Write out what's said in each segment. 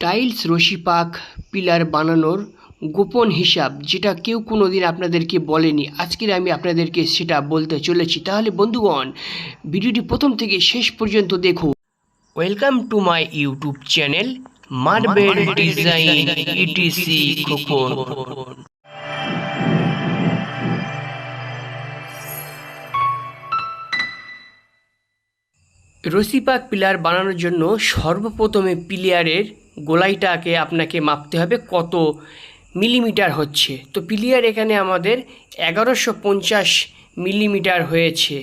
Tiles রশিপাক pillar বানানোর গোপন হিসাব যেটা কেউ কোনো দিন আপনাদেরকে বলেনি। আজকের আমি আপনাদেরকে সেটা বলতে চলেছি। তাহলে বন্ধুগণ ভিডিওটি প্রথম থেকে শেষ পর্যন্ত দেখুন। Welcome to my YouTube channel marble design ETC Khokon রশিপাক pillar বানানোর জন্য সর্বপ্রথমে পিলিয়ারের গোলাইটাকে আপনাকে মাপতে হবে কত মিলিমিটার হচ্ছে। তো পিলিয়ার এখানে আমাদের এগারোশো পঞ্চাশ মিলিমিটার হয়েছে।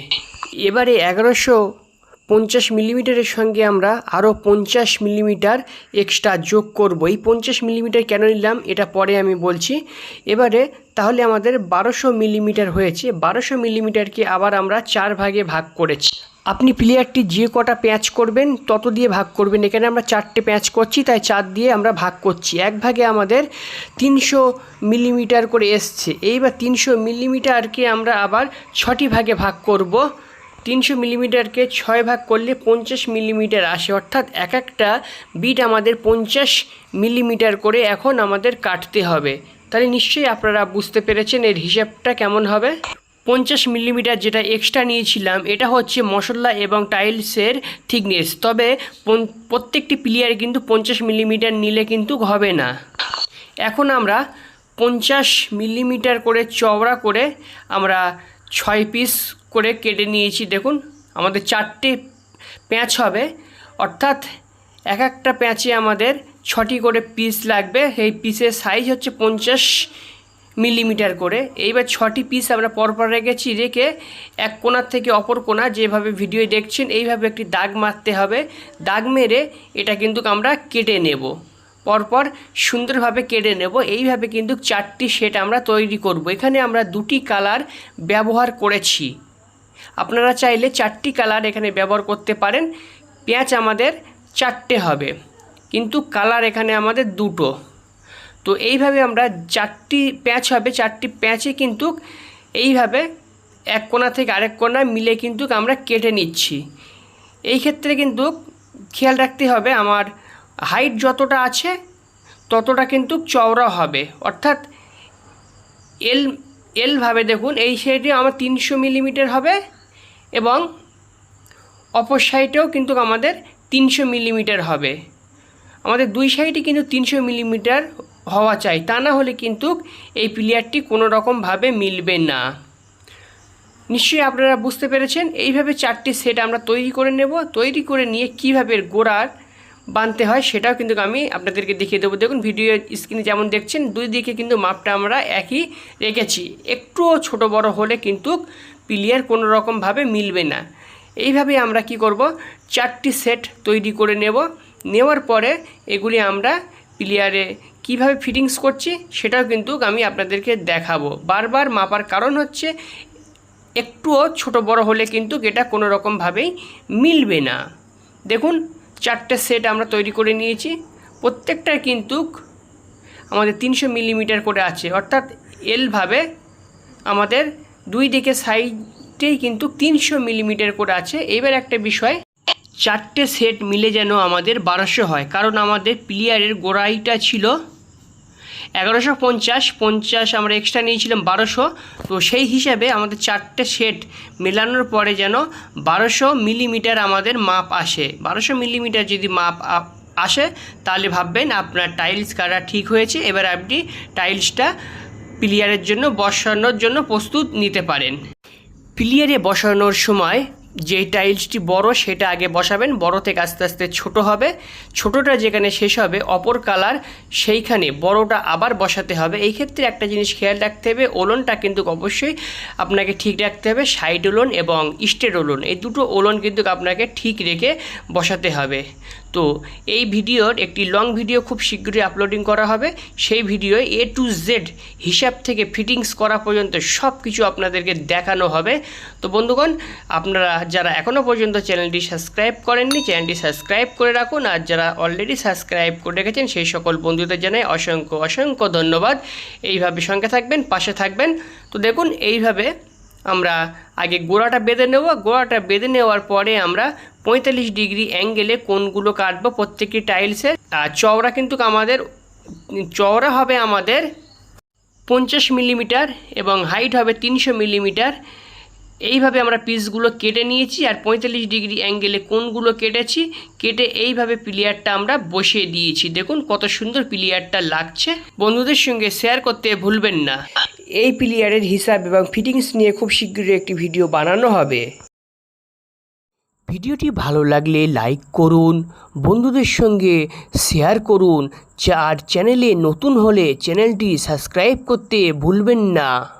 এবারে এগারোশো পঞ্চাশ মিলিমিটারের সঙ্গে আমরা আরও পঞ্চাশ মিলিমিটার এক্সট্রা যোগ করব। এই পঞ্চাশ মিলিমিটার কেন নিলাম এটা পরে আমি বলছি। এবারে তাহলে আমাদের বারোশো মিলিমিটার হয়েছে। বারোশো মিলিমিটারকে আবার আমরা চার ভাগে ভাগ করেছি। আপনি প্লেয়ারটি যে কটা প্যাঁচ করবেন, তত দিয়ে ভাগ করবেন। এখানে আমরা চারটে প্যাঁচ করছি, তাই চার দিয়ে আমরা ভাগ করছি। এক ভাগে আমাদের তিনশো মিলিমিটার করে এসছে। এইবার তিনশো মিলিমিটারকে আমরা আবার ছটি ভাগে ভাগ করব। তিনশো মিলিমিটারকে ছয় ভাগ করলে পঞ্চাশ মিলিমিটার আসে। অর্থাৎ এক একটা বিট আমাদের পঞ্চাশ মিলিমিটার করে এখন আমাদের কাটতে হবে। তাহলে নিশ্চয়ই আপনারা বুঝতে পেরেছেন এর হিসাবটা কেমন হবে? পঞ্চাশ মিলিমিটার যেটা এক্সট্রা নিয়েছিলাম, এটা হচ্ছে মশলা এবং টাইলসের থিকনেস তবে প্রত্যেকটি প্লেয়ার কিন্তু পঞ্চাশ মিলিমিটার নিলে কিন্তু হবে না। এখন আমরা পঞ্চাশ মিলিমিটার করে চওড়া করে আমরা ছয় পিস করে কেটে নিয়েছি। দেখুন, আমাদের চারটে প্যাঁচ হবে। অর্থাৎ এক একটা প্যাঁচে আমাদের ছটি করে পিস লাগবে। এই পিসের সাইজ হচ্ছে পঞ্চাশ মিলিমিটার করে। এইবার ছটি পিস আমরা পরপর রেখেছি, রেখে এক কোণার থেকে অপর কোণা যেভাবে ভিডিও দেখছেন, এইভাবে একটি দাগ মারতে হবে। দাগ মেরে এটা কিন্তু আমরা কেটে নেব। পরপর সুন্দরভাবে কেটে নেব। এইভাবে কিন্তু চারটি সেট আমরা তৈরি করব। এখানে আমরা দুটি কালার ব্যবহার করেছি। আপনারা চাইলে চারটি কালার এখানে ব্যবহার করতে পারেন। পেঁয়াজ আমাদের চারটে হবে। কিন্তু কালার এখানে আমাদের দুটো। তো এইভাবে আমরা চারটি প্যাঁচ হবে, চারটি প্যাঁচে কিন্তু এইভাবে এক কোণা থেকে আরেক কোণা মিলে কিন্তু আমরা কেটে নিচ্ছি। এই ক্ষেত্রে কিন্তু খেয়াল রাখতে হবে আমার হাইট যতটা আছে ততটা কিন্তু চওড়া হবে। অর্থাৎ এল এলভাবে দেখুন, এই সাইডে আমার তিনশো মিলিমিটার হবে এবং অপর সাইডেও কিন্তু আমাদের তিনশো মিলিমিটার হবে। আমাদের দুই সাইডে কিন্তু তিনশো মিলিমিটার হওয়া চাই। তা না হলে কিন্তু এই প্লেয়ারটি কোনো রকমভাবে মিলবে না। নিশ্চয়ই আপনারা বুঝতে পেরেছেন, এইভাবে চারটি সেট আমরা তৈরি করে নেব। তৈরি করে নিয়ে কীভাবে গোড়ার বানতে হয় সেটাও কিন্তু আমি আপনাদেরকে দেখিয়ে দেবো। দেখুন ভিডিও স্ক্রিনে যেমন দেখছেন, দুই দিকে কিন্তু মাপটা আমরা একই রেখেছি। একটুও ছোট বড় হলে কিন্তু প্লেয়ার কোনো রকমভাবে মিলবে না। এইভাবে আমরা কি করব? চারটি সেট তৈরি করে নেব। নেওয়ার পরে এগুলি আমরা প্লেয়ারে কীভাবে ফিটিংস করছি সেটাও কিন্তু আমি আপনাদেরকে দেখাবো। বারবার মাপার কারণ হচ্ছে একটুও ছোট বড় হলে কিন্তু এটা কোনো রকমভাবেই মিলবে না। দেখুন, চারটে সেট আমরা তৈরি করে নিয়েছি। প্রত্যেকটার কিন্তু আমাদের তিনশো মিলিমিটার করে আছে। অর্থাৎ এলভাবে আমাদের দুই দিকে সাইডেই কিন্তু তিনশো মিলিমিটার করে আছে। এবার একটা বিষয়, চারটে সেট মিলে যেন আমাদের বারোশো হয়। কারণ আমাদের প্লেয়ারের গোড়াইটা ছিল এগারোশো পঞ্চাশ পঞ্চাশ আমরা এক্সট্রা নিয়েছিলাম বারোশো। তো সেই হিসাবে আমাদের চারটে সেট মেলানোর পরে যেন বারোশো মিলিমিটার আমাদের মাপ আসে। বারোশো মিলিমিটার যদি মাপ আসে, তাহলে ভাববেন আপনার টাইলস কাটা ঠিক হয়েছে, এবার আপনি টাইলসটা প্লেয়ারের জন্য বসানোর জন্য প্রস্তুত নিতে পারেন। প্লেয়ারে বসানোর সময় যে টাইলসটি বড়, সেটা আগে বসাবেন। বড় থেকে আস্তে আস্তে ছোট হবে। ছোটটা যেখানে শেষ হবে, অপর কালার সেইখানে। বড়টা আবার বসাতে হবে। এই ক্ষেত্রে একটা জিনিস খেয়াল রাখতে হবে, ওলনটা কিন্তু অবশ্যই আপনাকে ঠিক রাখতে হবে। সাইড ওলন এবং স্টেট ওলন, এই দুটো ওলন কিন্তু আপনাকে ঠিক রেখে বসাতে হবে। তো এই ভিডিওর একটি লং ভিডিও খুব শীঘ্রই আপলোডিং করা হবে। সেই ভিডিও এ টু জেড হিসাব থেকে ফিটিংস করা পর্যন্ত সব কিছু আপনাদেরকে দেখানো হবে। তো বন্ধুগণ, আপনারা যারা এখনও পর্যন্ত চ্যানেলটি সাবস্ক্রাইব করেননি, চ্যানেলটি সাবস্ক্রাইব করে রাখুন। আর যারা অলরেডি সাবস্ক্রাইব করে রেখেছেন, সেই সকল বন্ধুদের জানাই অসংখ্য অসংখ্য ধন্যবাদ। এইভাবে সঙ্গে থাকবেন, পাশে থাকবেন। তো দেখুন, এইভাবে আমরা আগে গোড়াটা বেঁধে নেব। গোড়াটা বেঁধে নেওয়ার পরে আমরা পঁয়তাল্লিশ ডিগ্রি অ্যাঙ্গেলে কোনগুলো কাটবো প্রত্যেকটি টাইলসের আর চওড়া কিন্তু আমাদের, চওড়া হবে আমাদের পঞ্চাশ মিলিমিটার এবং হাইট হবে তিনশো মিলিমিটার। এইভাবে আমরা পিসগুলো কেটে নিয়েছি আর পঁয়তাল্লিশ ডিগ্রি অ্যাঙ্গেলে কোনগুলো কেটেছি। কেটে এইভাবে প্লেয়ারটা আমরা বসিয়ে দিয়েছি। দেখুন কত সুন্দর প্লেয়ারটা লাগছে। বন্ধুদের সঙ্গে শেয়ার করতে ভুলবেন না। এই প্লেয়ারের হিসাব এবং ফিটিংস নিয়ে খুব শীঘ্রই একটি ভিডিও বানানো হবে। ভিডিওটি ভালো লাগলে লাইক করুন, বন্ধুদের সঙ্গে শেয়ার করুন, আর চ্যানেলে নতুন হলে চ্যানেলটি সাবস্ক্রাইব করতে ভুলবেন না।